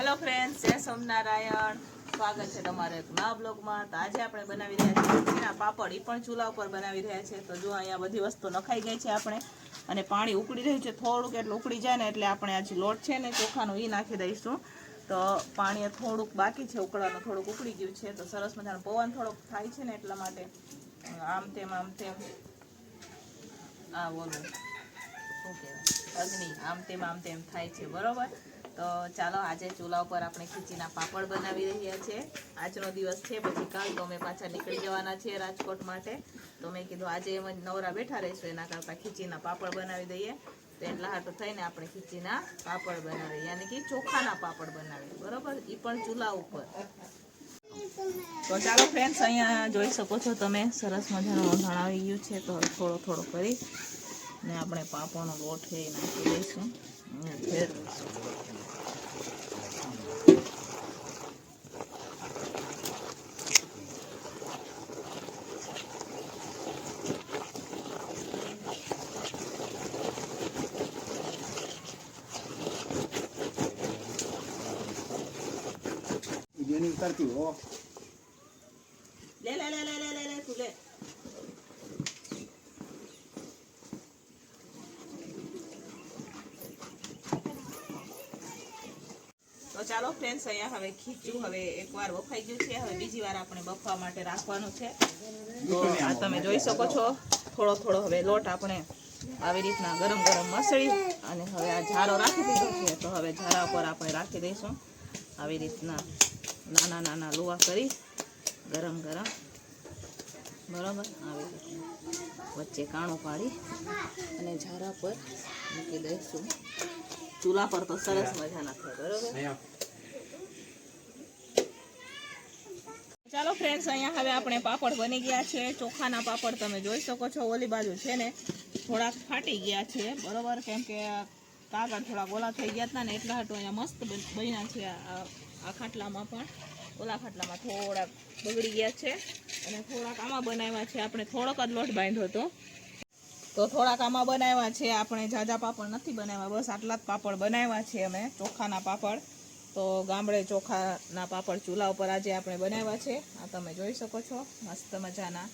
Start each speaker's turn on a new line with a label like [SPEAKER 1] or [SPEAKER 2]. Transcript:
[SPEAKER 1] Hello friends જય સોમનારાયણ સ્વાગત છે તમારે એક નવા બ્લોગમાં. તો આજે આપણે બનાવી રહ્યા છીએ પાપડ. એ પણ ચૂલા ઉપર બનાવી રહ્યા છે. તો જો અહીંયા બધી વસ્તુ નખાઈ ગઈ છે આપણે. અને પાણી ઉકળી રહ્યું છે થોડુંક. એટલે ઉકળી જાય ને એટલે આપણે આજે લોટ છે ને ચોખાનું એ નાખી દઈશું. તો પાણી થોડુંક બાકી છે. ઉકળવાનું થોડુંક ઉકળી ગયું છે. તો સરસ મજાનો પવન થોડોક થાય છે ને એટલા માટે. આમ તેમ આમ તેમ. આ બોલું. શું કહેવાય? અગ્નિ. આમ તેમ આમ તેમ થાય છે. બરોબર? તો ચાલો આજે ચૂલા ઉપર આપણે ખીચીના પાપડ બનાવી રહ્યા છે. આજનો દિવસ છે, પછી કાલ તો અમે પાછા નીકળી જવાના છીએ રાજકોટ માટે. તો મેં કીધું આજે એમ જ નવરા બેઠા રહીશું, એના કરતાં ખીચીના પાપડ બનાવી દઈએ. તો એટલા હાટું થઈને આપણે ખીચીના પાપડ બનાવીએ, યાની કે ચોખાના પાપડ બનાવીએ, બરોબર? એ પણ ચૂલા ઉપર. તો ચાલો ફ્રેન્ડ્સ અહીંયા જોઈ શકો છો તમે, સરસ મજાનું વંધાણ આવી ગયું છે, તો થોડો થોડો કરી ને આપણે પાપડનો લોટ એ નાખી દઈશું. અને
[SPEAKER 2] જેની ઉતરતી હો.
[SPEAKER 1] લે લે લે લે લે લે લે, તું લે. તો ચાલો ફ્રેન્ડ્સ અહીંયા હવે ખીચું હવે એકવાર બફાઈ ગયું છે. હવે બીજી વાર આપણે બફવા માટે રાખવાનું છે. તો આ તમે જોઈ શકો છો. થોડો થોડો હવે લોટ આપણે આવી રીતના ગરમ ગરમ મસળી અને હવે આ ઝારો રાખી દીધો છે. તો હવે ઝારા ઉપર આપણે રાખી દઈશું. આવી રીતના નાના નાના લુવા કરી ગરમ ગરમ. બરાબર? આવી વચ્ચે કાણું પાડી અને ઝારા પર મૂકી દઈશું. ચૂલા પર તો સરસ મજાના થાય, બરાબર? ચાલો ફ્રેન્ડ્સ અહીંયા હવે આપણે પાપડ બની ગયા છે. ચોખાના પાપડ તમે જોઈ શકો છો. ઓલી બાજુ છે ને, થોડાક ફાટી ગયા છે. બરોબર? કેમ કે કાગળ થોડા ઓલા થઈ ગયા હતા ને એટલા હાટું અહીંયા મસ્ત બન- બન્યા છે આ ખાટલામાં પણ. ઓલા ખાટલામાં થોડાક બગડી ગયા છે અને થોડાક આમાં બનાવ્યા છે. આપણે થોડોક જ લોટ બાંધ્યો હતો. તો થોડાક આમાં બનાવ્યા છે. આપણે જાજા પાપડ નથી બનાવ્યા. બસ આટલા જ પાપડ બનાવ્યા છે અમે. ચોખાના પાપડ. તો ગામડે ચોખાના પાપડ ચૂલા ઉપર આજે આપણે બનાવ્યા છે. આ તમે જોઈ શકો છો. મસ્ત મજાના.